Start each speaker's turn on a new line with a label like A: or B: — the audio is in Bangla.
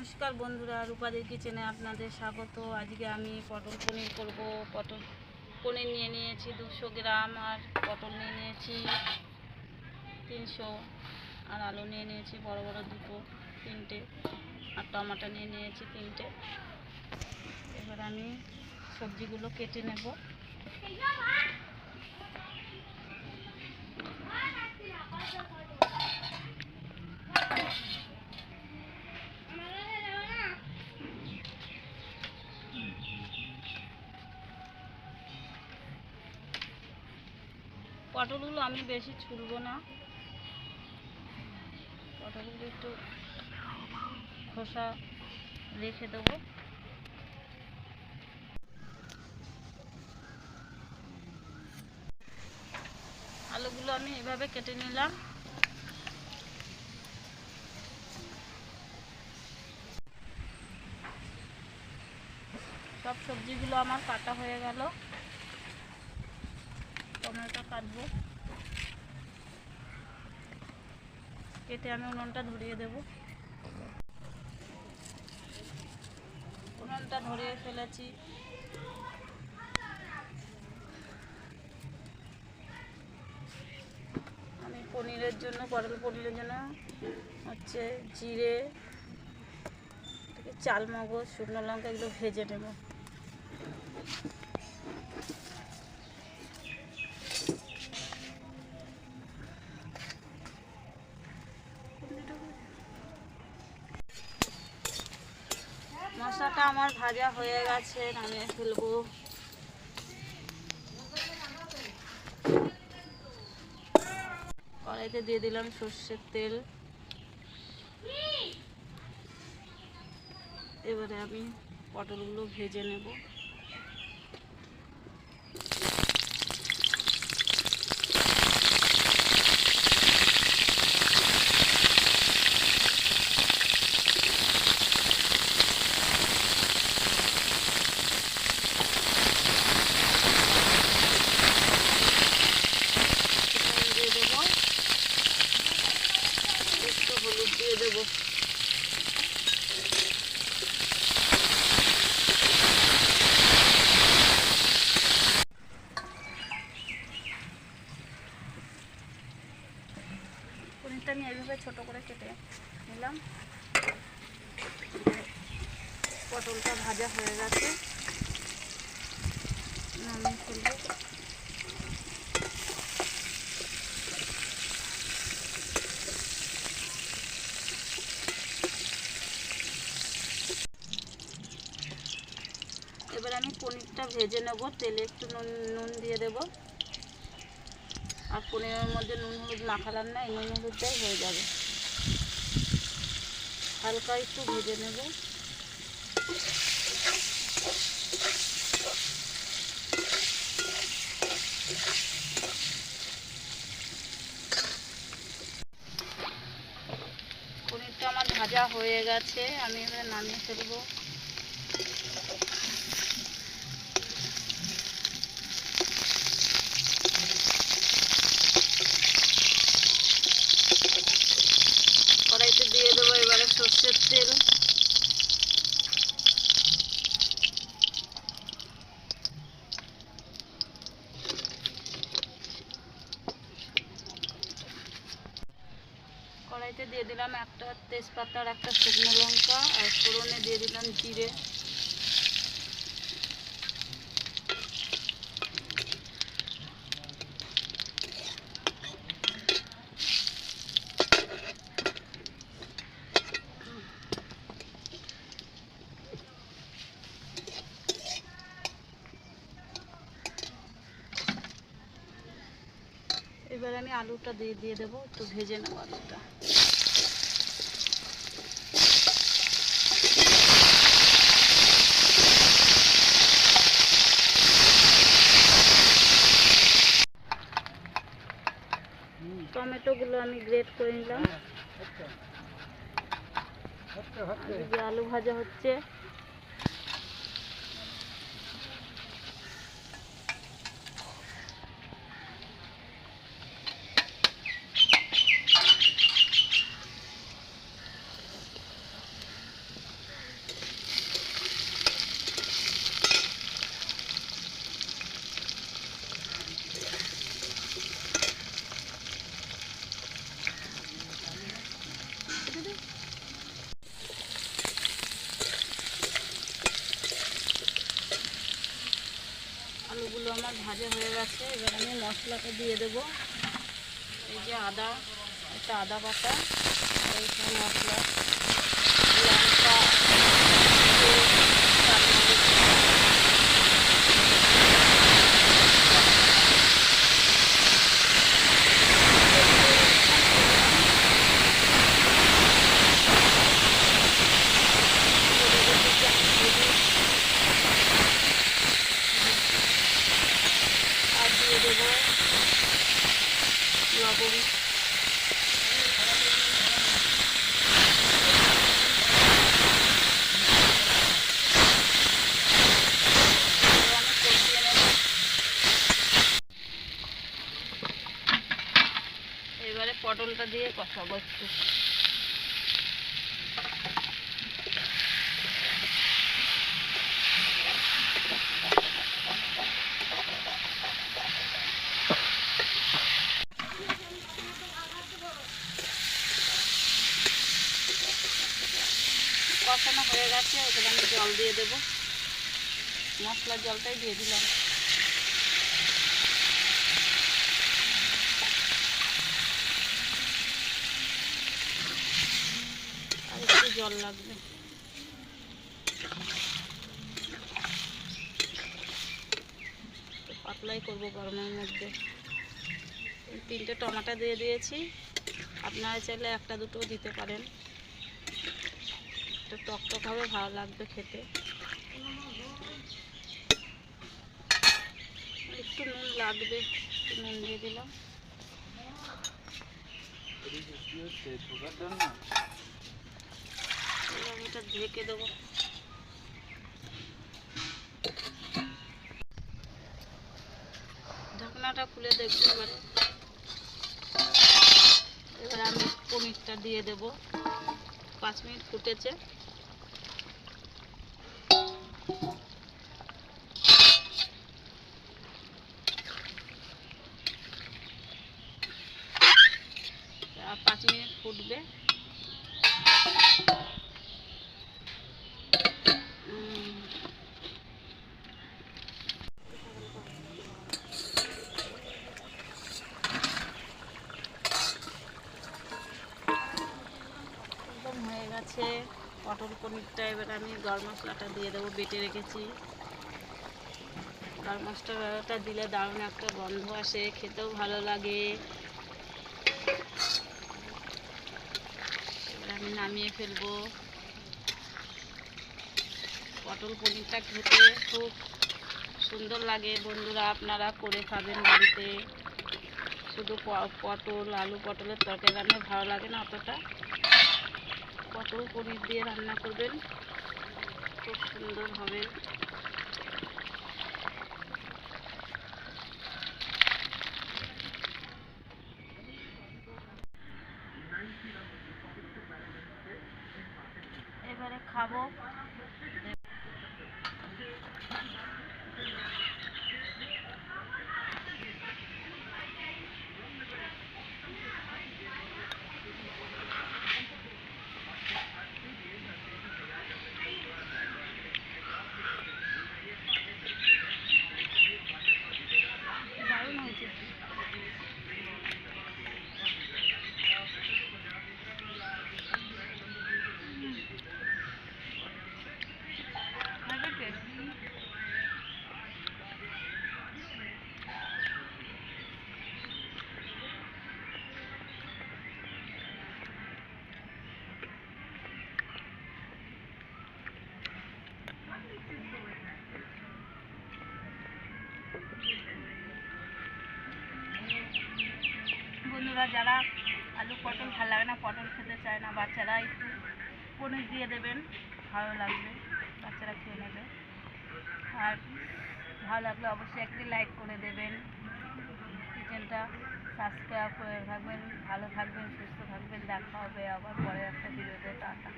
A: নমস্কার বন্ধুরা, রূপাদের কিচেনে আপনাদের স্বাগত। আজকে আমি পটল পনির করব। পটল পনির নিয়ে নিয়েছি দুশো গ্রাম আর পটল নিয়ে নিয়েছি তিনশো। আর আলু নিয়ে নিয়েছি, বড় বড় দুটো, তিনটে। আর টমাটো নিয়ে নিয়েছি তিনটে। এবার আমি সবজিগুলো কেটে নেব। পটলগুলো আমি বেশি ছুলবো না। পটলগুলো একটু খোসা রেখে দেবো। আলুগুলো আমি এভাবে কেটে নিলাম। সব সবজিগুলো আমার কাটা হয়ে গেল। কাটবো। কেটে আমি উনুনটা ধরিয়ে দেব। উনুনটা ধরিয়ে ফেলেছি। আমি পনিরের জন্য, পটল পনিরের জন্য হচ্ছে জিরে চাল মগজ শুকনো লঙ্কা এগুলো ভেজে নেব। মশলাটা আমার ভাজা হয়ে গেছে, নামিয়ে ফেলব। কড়াইতে দিয়ে দিলাম সর্ষের তেল। এবারে আমি পটলগুলো ভেজে নেব চিকেন দিয়ে দেবো একটু হলুদ দিয়ে দেবো পনিরটা আমি এইভাবে ছোটো করে কেটে নিলাম পটলটা ভাজা হয়ে গেছে নামিয়ে ফেলব এবার আমি ভেজে নেব, তেলে একটু নুন নুন দিয়ে দেব। আর পনিরের মধ্যে নুন হলুদ মাখালাম না, এই নুন হলুদটাই হয়ে যাবে। হালকা একটু ভেজে নেব। পনিরটা আমার ভাজা হয়ে গেছে, আমি এবার নামিয়ে ফেলব কড়াইতে দিয়ে দেবো এবারে সর্ষের তেল কড়াইতে দিয়ে দিলাম একটা তেজপাতা আর একটা শুকনো লঙ্কা আর ফোড়নে দিয়ে দিলাম জিরে। এবার আমি আলুটা দিয়ে দিয়ে দেবো, একটু ভেজে নেব আলুটা। আমি গ্রেট করে নিলাম। আর আলু ভাজা হচ্ছে। আমার ভাজা হয়ে গেছে, এবার আমি মশলাটা দিয়ে দেব। এই যে আদা, একটা আদা বাটা এইখানে মশলা লঙ্কা হলুদ, চালমগজ। আর দিয়ে দেবো লবণ এবার আমি কষিয়ে নেব। এবারে দিয়ে কষাবো কষানো হয়ে গেছে ওখানে আমি জল দিয়ে দেবো। মশলার জলটাই দিয়ে দিলাম আর একটু জল লাগবে পাতলাই করব গরমের মধ্যে তিনটে টমাটো দিয়ে দিয়েছি আপনারা চাইলে একটা দুটো দিতে পারেন একটু টক টক হবে ভালো লাগবে খেতে একটু নুন লাগবে একটু নুন দিয়ে দিলাম ঢেকে দেবো। ঢাকনাটা খুলে দেখব এবারে। এবার আমি পনিরটা দিয়ে দেবো। পাঁচ মিনিট ফুটেছে। পাঁচ মিনিট ফুটবে উম, একদম হয়ে গেছে পটল পনিরটা এবার আমি গরম মশলাটা দিয়ে দেবো, বেটে রেখেছি। গরম মশলাটা দিলে দারুণ একটা গন্ধ আসে, খেতেও ভালো লাগে। এবার আমি নামিয়ে ফেলব। পটল পনিরটা খেতে খুব সুন্দর লাগে বন্ধুরা, আপনারা করে খাবেন বাড়িতে। শুধু পটল, আলু পটলের তরকারি রান্না ভালো লাগে না অতটা? পটল পনির দিয়ে রান্না করবেন। খুব সুন্দর হবে। এবারে খাব। বন্ধুরা যারা আলু পটল ভালো লাগে না, পটল খেতে চায় না, বাচ্চারা একটু পনির দিয়ে দেবেন, ভালো লাগবে, বাচ্চারা খেয়ে নেবে। আর ভালো লাগলে অবশ্যই একটি লাইক করে দেবেন। কিচেনটা সাবস্ক্রাইব করে থাকবেন ভালো থাকবেন, সুস্থ থাকবেন, দেখা হবে আবার পরে একটা ভিডিওতে, টাটা।